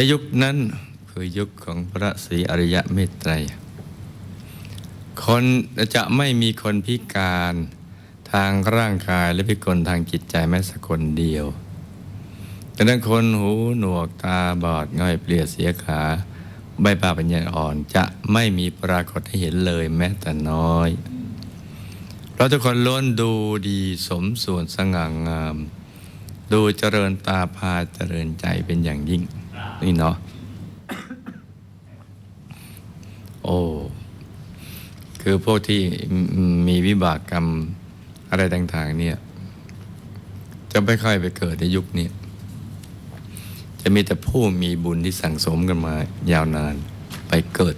ในยุคนั้นคือยุคของพระศรีอริยะเมตไตร คนจะไม่มีคนพิการทางร่างกายและพิกลทางจิตใจแม้สักคนเดียวดังนั้นคนหูหนวกตาบอดง่อยเปลี่ยเสียขาใบปาปัญญาอ่อนจะไม่มีปรากฏให้เห็นเลยแม้แต่น้อย เราทุกคนล้วนดูดีสมส่วนสง่างาม ดูเจริญตาพาเจริญใจเป็นอย่างยิ่ง นี่เนาะโอ้คือพวกที่มีวิบากกรรมอะไรต่างๆเนี่ย จะไม่ค่อยไปเกิดในยุคนี้ จะมีแต่ผู้มีบุญที่สั่งสมกันมายาวนานไปเกิด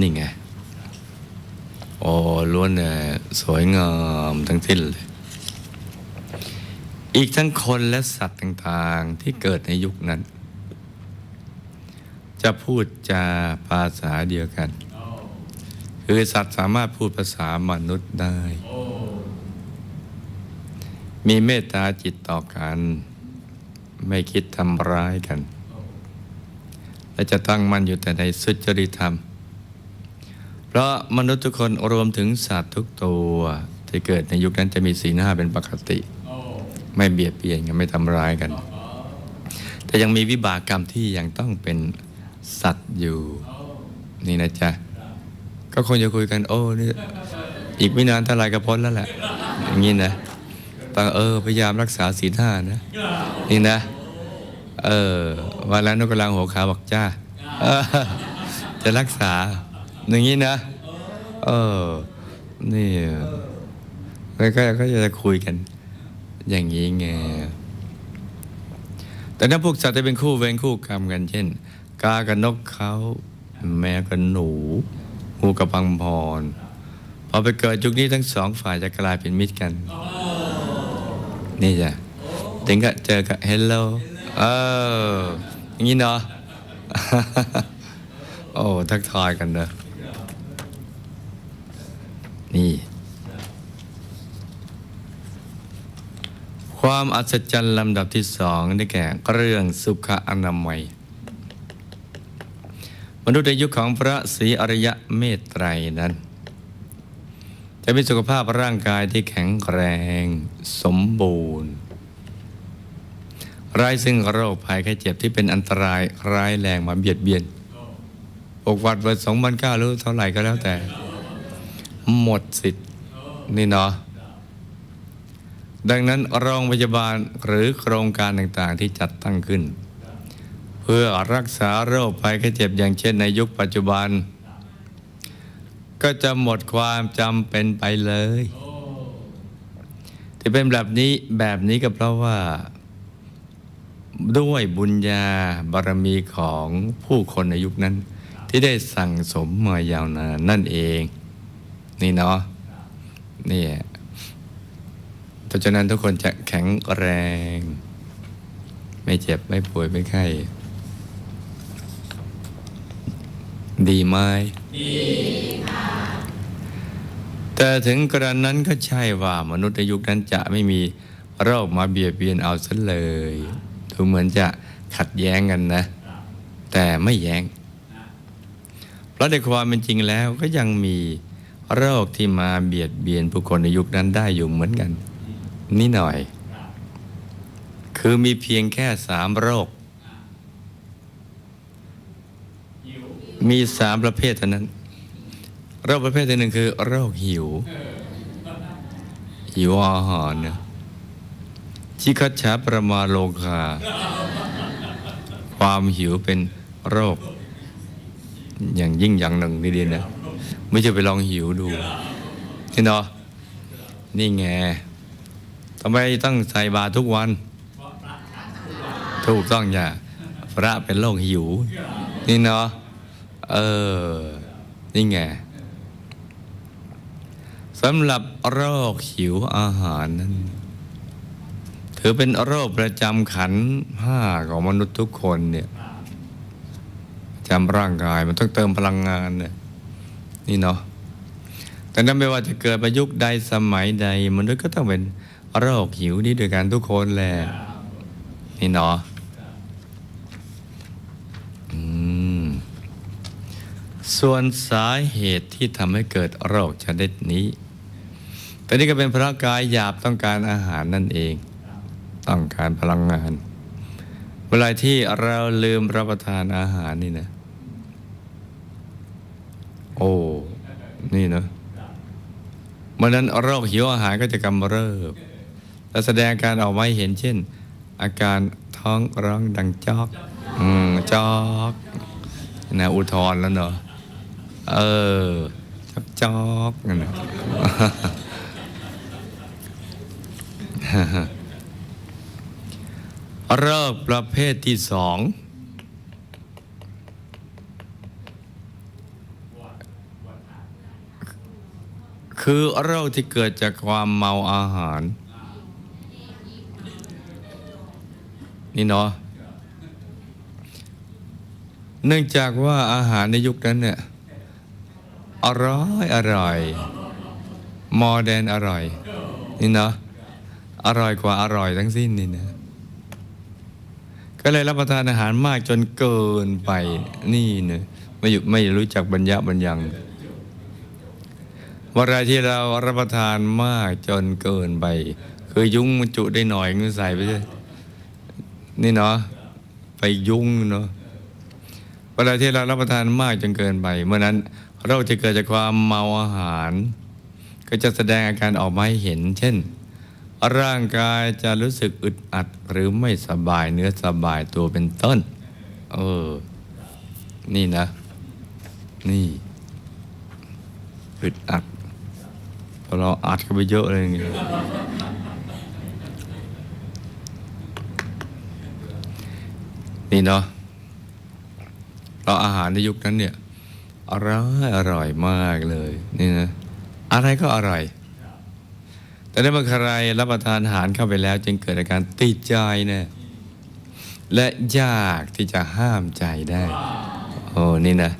นี่ไง โอ้ล้วนเนี่ยสวยงามทั้งสิ้นเลย อีกทั้งคนและสัตว์ต่างๆ ที่เกิดในยุคนั้น จะพูดจาภาษาเดียวกัน คือสัตว์สามารถพูดภาษามนุษย์ได้ มีเมตตาจิตต่อกัน ไม่คิดทำร้ายกัน และจะตั้งมั่นอยู่แต่ในสุจริตธรรม เพราะมนุษย์ทุกคนรวมถึงสัตว์ทุกตัวที่เกิดในยุคนั้นจะมีสีหน้าเป็นปกติ ไม่เบียดเบียนกันไม่ทำร้ายกันแต่ยังมีวิบากกรรมที่ยังต้องเป็น สัตว์อยู่ นี่นะจ๊ะ ก็คงจะคุยกัน โอ้นี่อีกไม่นานเท่าไรก็พ้นแล้วแหละ อย่างนี้นะต้องเออ พยายามรักษาศีลห้านะ นี่นะ เออวันแล้วนกกำลังหัวขาบอกจ้าจะรักษา อย่างนี้นะ เออ นี่แล้วก็ก็จะคุยกัน อย่างนี้ไงแต่ถ้าพวกสัตว์จะเป็นคู่เวรคู่กรรมกันเช่น กากับนกเขา แมวกับหนูงูกับพังพรพอไปเกิดยุคนี้ทั้งสองฝ่ายจะกลายเป็นมิตรกัน นี่จ้ะถึงก็เจอกับเฮลโลเอออย่างนี้เนาะโอ้ทักทายกันเนอะนี่ ความอัศจรรย์ลำดับที่สองได้แก่เรื่องสุขอนามัย มนุษย์ในยุคของพระศรีอริยะเมตไตรนั้น จะมีสุขภาพร่างกายที่แข็งแรง สมบูรณ์ไร้ซึ่งโรคภัยไข้เจ็บที่เป็นอันตรายร้ายแรงมาเบียดเบียนอกวัดเบอร์สองพันเก้าหรือเท่าไหร่ก็แล้วแต่ หมดสิทธิ์นี่เนาะดังนั้นโรงพยาบาลหรือโครงการต่างๆที่จัดตั้งขึ้น เพื่อรักษาโรคภัยไข้เจ็บอย่างเช่นในยุคปัจจุบัน ก็จะหมดความจำเป็นไปเลย ที่เป็นแบบนี้แบบนี้ก็เพราะว่า ด้วยบุญญาบารมีของผู้คนในยุคนั้น ที่ได้สั่งสมมายาวนานนั่นเอง นี่เนาะนี่เพราะฉะนั้นทุกคนจะแข็งแรง ไม่เจ็บไม่ป่วยไม่ไข้ ดีไหมดีค่ะแต่ถึงกระนั้นก็ใช่ว่ามนุษย์ในยุคนั้นจะไม่มีโรคมาเบียดเบียนเอาซะเลย ดูเหมือนจะขัดแย้งกันนะ แต่ไม่แย้ง เพราะในความเป็นจริงแล้วก็ยังมีโรคที่มาเบียดเบียนผู้คนในยุคนั้นได้อยู่เหมือนกัน นี่หน่อย คือมีเพียงแค่สามโรค มีสามประเภทเท่านั้นโรคประเภทที่หนึ่งคือ โรคหิว หิวอาหารเนี่ยชิคัชชาประมาโลคา ความหิวเป็นโรค อย่างยิ่งอย่างหนึ่งนี่ดีนะ ไม่ใช่ไปลองหิวดูนี่เนาะนี่ไงทำไมต้องใส่บาตรทุกวัน ถูกต้องอย่าพระเป็นโรคหิว นี่เนาะ เออ นี่ไงสำหรับโรคหิวอาหารนั้น ถือเป็นโรคประจำขันห้าของมนุษย์ทุกคนเนี่ยจำร่างกายมันต้องเติมพลังงานเนี่ยนี่เนาะแต่นั้นไม่ว่าจะเกิดประยุกต์ใดสมัยใดมนุษย์ก็ต้องเป็นโรคหิวนี้ด้วยกันทุกคนแหละนี่เนาะ ส่วนสาเหตุที่ทำให้เกิดโรคชนิดนี้ตอนนี้ก็เป็นเพราะกายหยาบต้องการอาหารนั่นเอง ต้องการพลังงาน เวลาที่เราลืมรับประทานอาหารนี่นะ โอ้ นี่นะเมื่อนั้นโรคหิวอาหารก็จะกำเริบ และแสดงการออกมาเห็นเช่น อาการท้องร้องดังจอก อืมจอกนะอุทธรแล้วเนาะ เออจอกจอกนั่นนะโรคประเภทที่สองคือโรคที่เกิดจากความเมาอาหาร นี่เนาะเนื่องจากว่าอาหารในยุคนั้นเนี่ย อร่อยอร่อยมอแดนอร่อย นี่เนาะอร่อยกว่าอร่อยทั้งสิ้นนี่นะก็เลยรับประทานอาหารมากจนเกินไปนี่เนะไม่อยู่ไม่รู้จักบรรยะบรรยังเวลาที่เรารับประทานมากจนเกินไป คือยุ้งมันจุได้หน่อยก็ใส่ไปเลยนี่เนาะไปยุ้งเนาะเวลาที่เรารับประทานมากจนเกินไป เมื่อนั้น เราจะเกิดจากความเมาอาหาร ก็จะแสดงอาการออกมาให้เห็น เช่น ร่างกายจะรู้สึกอึดอัดหรือไม่สบายเนื้อสบายตัวเป็นต้น เออ นี่นะ นี่อึดอัดพอเราอัดเข้าไปเยอะเลยอย่างเงี้ยนี่เนาะเราอาหารในยุคนั้นเนี่ย อร่อยอร่อยมากเลยนี่นะอะไรก็อร่อย แต่ถ้าเมื่อใครรับประทานอาหารเข้าไปแล้ว จึงเกิดอาการติดใจเนี่ยและยากที่จะห้ามใจได้ โอ้นี่นะ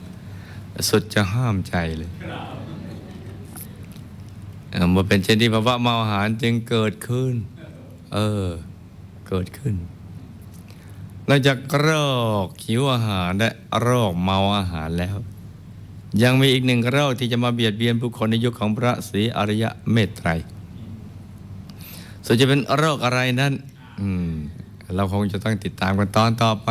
สุดจะห้ามใจเลยมื่อเป็นเช่นนี้ภาวะเมาอาหารจึงเกิดขึ้น เออ เกิดขึ้นนอกจากโรคหิวอาหารและโรคเมาอาหารแล้ว ยังมีอีกหนึ่งโรคที่จะมาเบียดเบียนผู้คนในยุคของพระศรีอริยะเมตไตรส่วนจะเป็นโรคอะไรนั้นเราคงจะต้องติดตามกันตอนต่อไป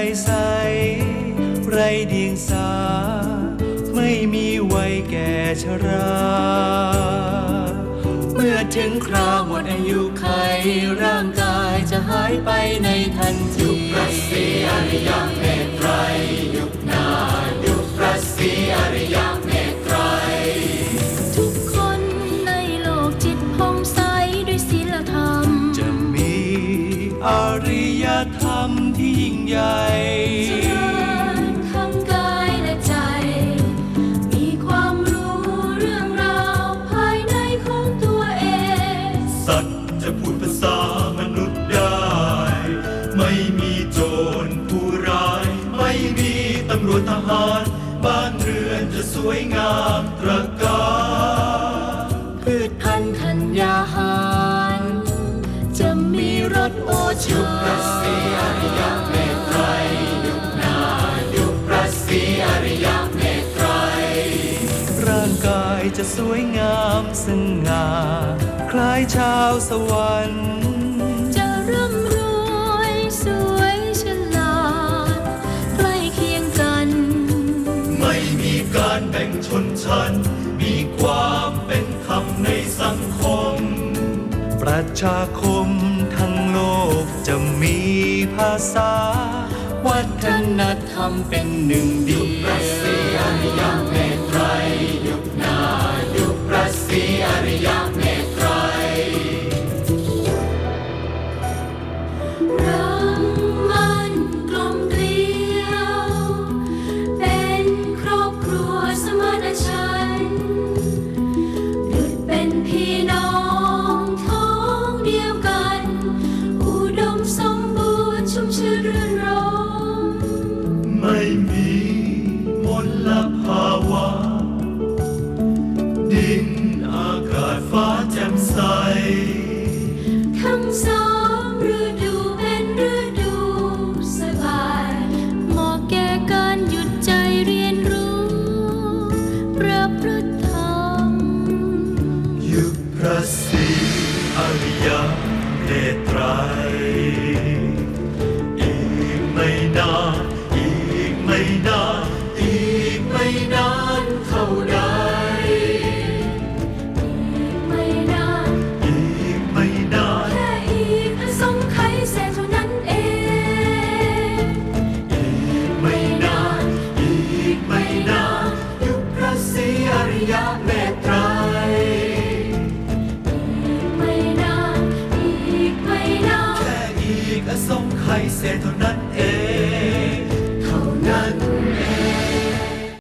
ใจใส ไรเดียงสา ไม่มีวัยแก่ชรา เมื่อถึงคราวหมดอายุไขร่างกายจะหายไปในทันทียุคพระศรีอริยเมตไตร รวจทหารบ้านเรือนจะสวยงามตระการพืชพันธุ์ธัญญาหาร จะมีรสโอชา จะสวยงามสง่าคล้ายชาวสวรรค์จะร่ำรวยสวยฉลาดใกล้เคียงกัน ไม่มีการแบ่งชนชั้น มีความเป็นธรรมในสังคม ประชาคมทั้งโลกจะมีภาษา วัฒนธรรมเป็นหนึ่งเดียว อริยเมตไตรรำมันกลมเกลียว เป็นครอบครัวสมณชันดุจเป็นพี่น้องท้องเดียวกัน อุดมสมบูรณ์ชุ่มชื่นรื่นรม ไม่มีมลภา